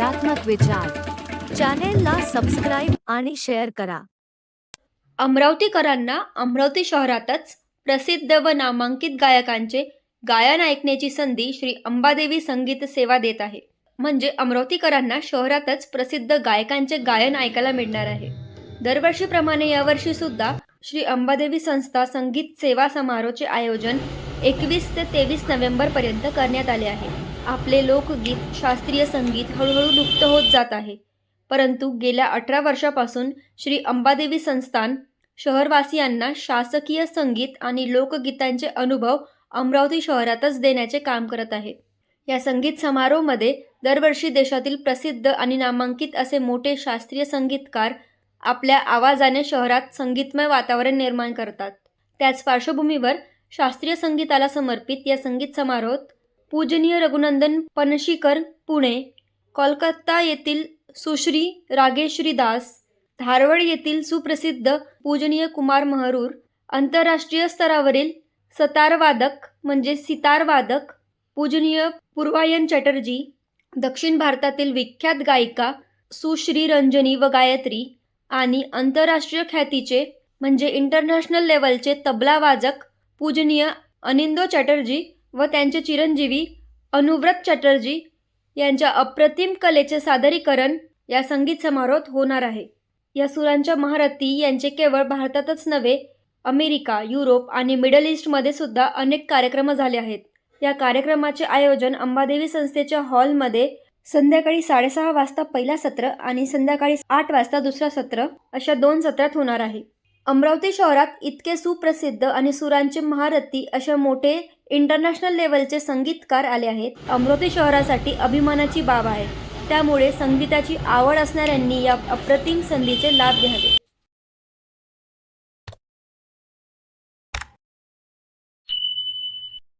सकारात्मक विचार. चॅनेलला सबस्क्राईब आणि शेअर करा. अमरावतीकरांना अमरावती शहरातच प्रसिद्ध व नामांकित गायकांचे गायन ऐकण्याची संधी श्री अंबादेवी संगीत सेवा देत आहे. म्हणजे अमरावतीकरांना शहरातच प्रसिद्ध गायकांचे गायन ऐकायला मिळणार आहे. दरवर्षीप्रमाणे यावर्षी सुद्धा श्री अंबादेवी संस्था संगीत सेवा समारोहाचे आयोजन एकवीस ते तेवीस नोव्हेंबरपर्यंत करण्यात आले आहे. आपले लोकगीत शास्त्रीय संगीत हळूहळू लुप्त होत जात आहे. परंतु गेल्या अठरा वर्षापासून श्री अंबादेवी संस्थान शहरवासियांना शासकीय संगीत आणि लोकगीतांचे अनुभव अमरावती शहरातच देण्याचे काम करत आहे. या संगीत समारोहमध्ये दरवर्षी देशातील प्रसिद्ध आणि नामांकित असे मोठे शास्त्रीय संगीतकार आपल्या आवाजाने शहरात संगीतमय वातावरण निर्माण करतात. त्याच पार्श्वभूमीवर शास्त्रीय संगीताला समर्पित या संगीत समारोहात पूजनीय रघुनंदन पनशीकर पुणे कोलकाता येथील सुश्री रागेश्री दास धारवड येथील सुप्रसिद्ध पूजनीय कुमार महरूर आंतरराष्ट्रीय स्तरावरील सतारवादक म्हणजे सितारवादक पूजनीय पूर्वायन चॅटर्जी दक्षिण भारतातील विख्यात गायिका सुश्री रंजनी व गायत्री आणि आंतरराष्ट्रीय ख्यातीचे म्हणजे इंटरनॅशनल लेवलचे तबला वाजक पूजनीय अनिंदो चॅटर्जी व त्यांचे चिरंजीवी अनुव्रत चटर्जी यांच्या अप्रतिम कलेचे सादरीकरण या संगीत समारोहात होणार आहे. या सुरांच्या महारथी यांचे केवळ भारतातच नव्हे अमेरिका युरोप आणि मिडल ईस्टमध्ये सुद्धा अनेक कार्यक्रम झाले आहेत. या कार्यक्रमाचे आयोजन अंबादेवी संस्थेच्या हॉलमध्ये संध्याकाळी साडेसहा वाजता पहिला सत्र आणि संध्याकाळी आठ वाजता दुसरा सत्र अशा दोन सत्रात होणार आहे. अमरावती शहरात इतके सुप्रसिद्ध आणि सुरांचे महारथी अशा मोठे इंटरनॅशनल लेवलचे संगीतकार आले आहेत. अमरावती शहरासाठी अभिमानाची बाब आहे. त्यामुळे संगीताची आवड असणाऱ्यांनी या अप्रतिम संधीचे लाभ घ्यावे.